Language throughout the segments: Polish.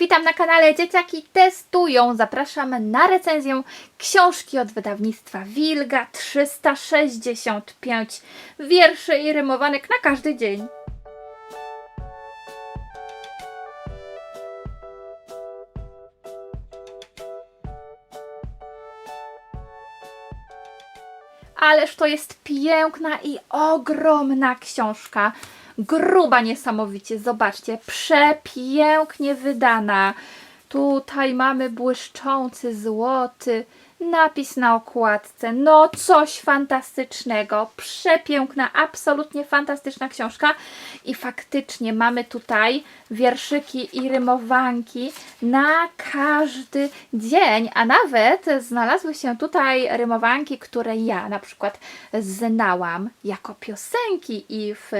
Witam na kanale Dzieciaki Testują. Zapraszam na recenzję książki od wydawnictwa Wilga 365 wierszy i rymowanek na każdy dzień. Ależ to jest piękna i ogromna książka. Gruba niesamowicie, zobaczcie, przepięknie wydana. Tutaj mamy błyszczący złoty napis na okładce. No coś fantastycznego. Przepiękna, absolutnie fantastyczna książka. I faktycznie mamy tutaj wierszyki i rymowanki na każdy dzień, a nawet znalazły się tutaj rymowanki, które ja na przykład znałam jako piosenki i w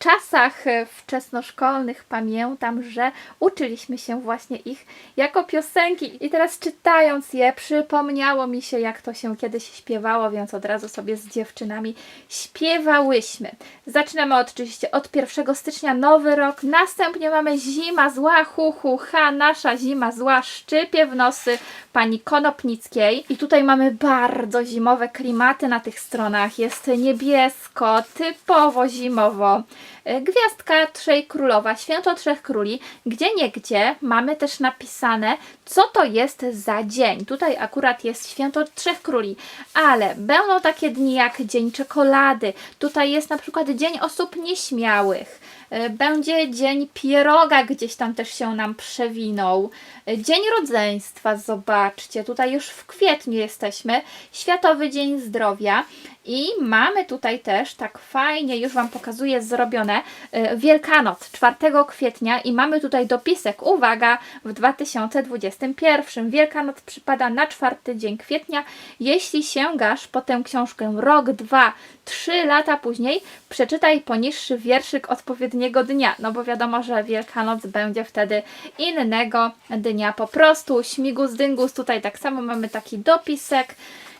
czasach wczesnoszkolnych pamiętam, że uczyliśmy się właśnie ich jako piosenki i teraz czytając je przypomniało mi się jak to się kiedyś śpiewało, więc od razu sobie z dziewczynami śpiewałyśmy. Zaczynamy oczywiście od 1 stycznia nowy rok, następnie mamy zima zła, hu hu ha, nasza zima zła, szczypie w nosy pani Konopnickiej i tutaj mamy bardzo zimowe klimaty na tych stronach, jest niebiesko, typowo zimowo. E, Gwiazdka Trzej Królowa, Święto Trzech Króli, gdzie niegdzie mamy też napisane, co to jest za dzień. Tutaj akurat jest Święto Trzech Króli, ale będą takie dni jak Dzień Czekolady, tutaj jest na przykład Dzień Osób Nieśmiałych, e, będzie Dzień Pieroga, gdzieś tam też się nam przewinął, E, Dzień Rodzeństwa, zobaczcie, tutaj już w kwietniu jesteśmy, Światowy Dzień Zdrowia i mamy tutaj też, tak fajnie, już Wam pokazuję zrobione, y, Wielkanoc 4 kwietnia i mamy tutaj dopisek, uwaga, w 2021. Wielkanoc przypada na czwarty dzień kwietnia. Jeśli sięgasz po tę książkę rok, dwa, trzy lata później, przeczytaj poniższy wierszyk odpowiedniego dnia, no bo wiadomo, że Wielkanoc będzie wtedy innego dnia po prostu. Śmigus dyngus, tutaj tak samo mamy taki dopisek.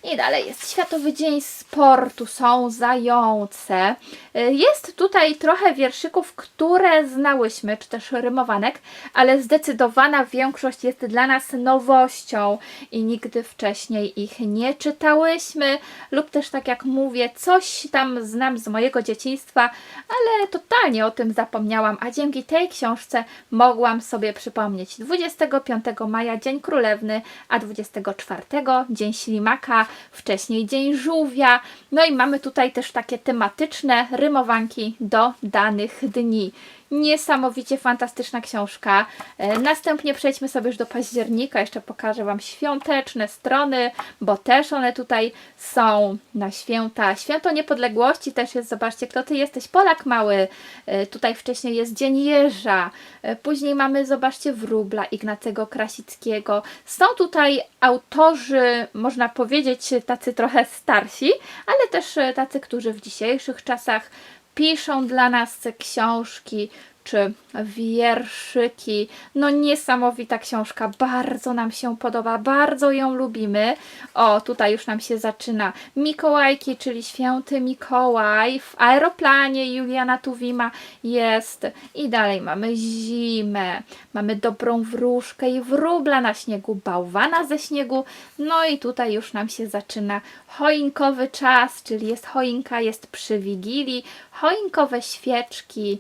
I dalej jest Światowy Dzień Sportu, są zające. Y, Jest tutaj trochę wierszyków, które znałyśmy, czy też rymowanek, ale zdecydowana większość jest dla nas nowością i nigdy wcześniej ich nie czytałyśmy, lub też tak jak mówię, coś tam znam z mojego dzieciństwa, ale totalnie o tym zapomniałam, a dzięki tej książce mogłam sobie przypomnieć 25 maja Dzień Królewny, a 24 Dzień Ślimaka, wcześniej Dzień Żółwia. No i mamy tutaj też takie tematyczne rymowanki do danych dni. Niesamowicie fantastyczna książka. E, Następnie przejdźmy sobie już do października. Jeszcze pokażę Wam świąteczne strony, bo też one tutaj są na święta. Święto Niepodległości też jest, zobaczcie, kto Ty jesteś, Polak Mały. E, Tutaj wcześniej jest Dzień Jeża. E, Później mamy, zobaczcie, Wróbla Ignacego Krasickiego. Są tutaj autorzy, można powiedzieć, tacy trochę starsi, ale też tacy, którzy w dzisiejszych czasach piszą dla nas książki czy wierszyki. No niesamowita książka, bardzo nam się podoba, bardzo ją lubimy. O, tutaj już nam się zaczyna Mikołajki, czyli święty Mikołaj. W aeroplanie Juliana Tuwima jest. I dalej mamy zimę, mamy dobrą wróżkę i wróbla na śniegu, bałwana ze śniegu. No i tutaj już nam się zaczyna choinkowy czas, czyli jest choinka, jest przy Wigilii, choinkowe świeczki,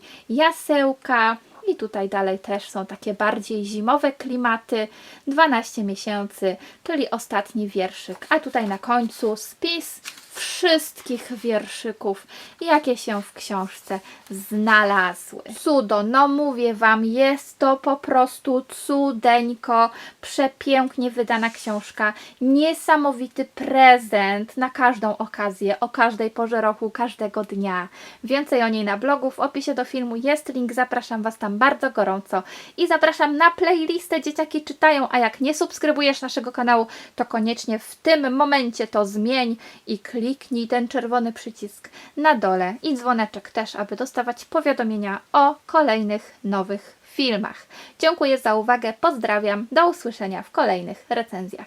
I tutaj dalej też są takie bardziej zimowe klimaty. 12 miesięcy, czyli ostatni wierszyk. A tutaj na końcu spis wszystkich wierszyków, jakie się w książce znalazły. Cudo, no mówię Wam, jest to po prostu cudeńko, przepięknie wydana książka, niesamowity prezent na każdą okazję, o każdej porze roku, każdego dnia. Więcej o niej na blogu, w opisie do filmu jest link, zapraszam Was tam bardzo gorąco i zapraszam na playlistę Dzieciaki Czytają, a jak nie subskrybujesz naszego kanału, to koniecznie w tym momencie to zmień i kliknij ten czerwony przycisk na dole i dzwoneczek też, aby dostawać powiadomienia o kolejnych nowych filmach. Dziękuję za uwagę, pozdrawiam, do usłyszenia w kolejnych recenzjach.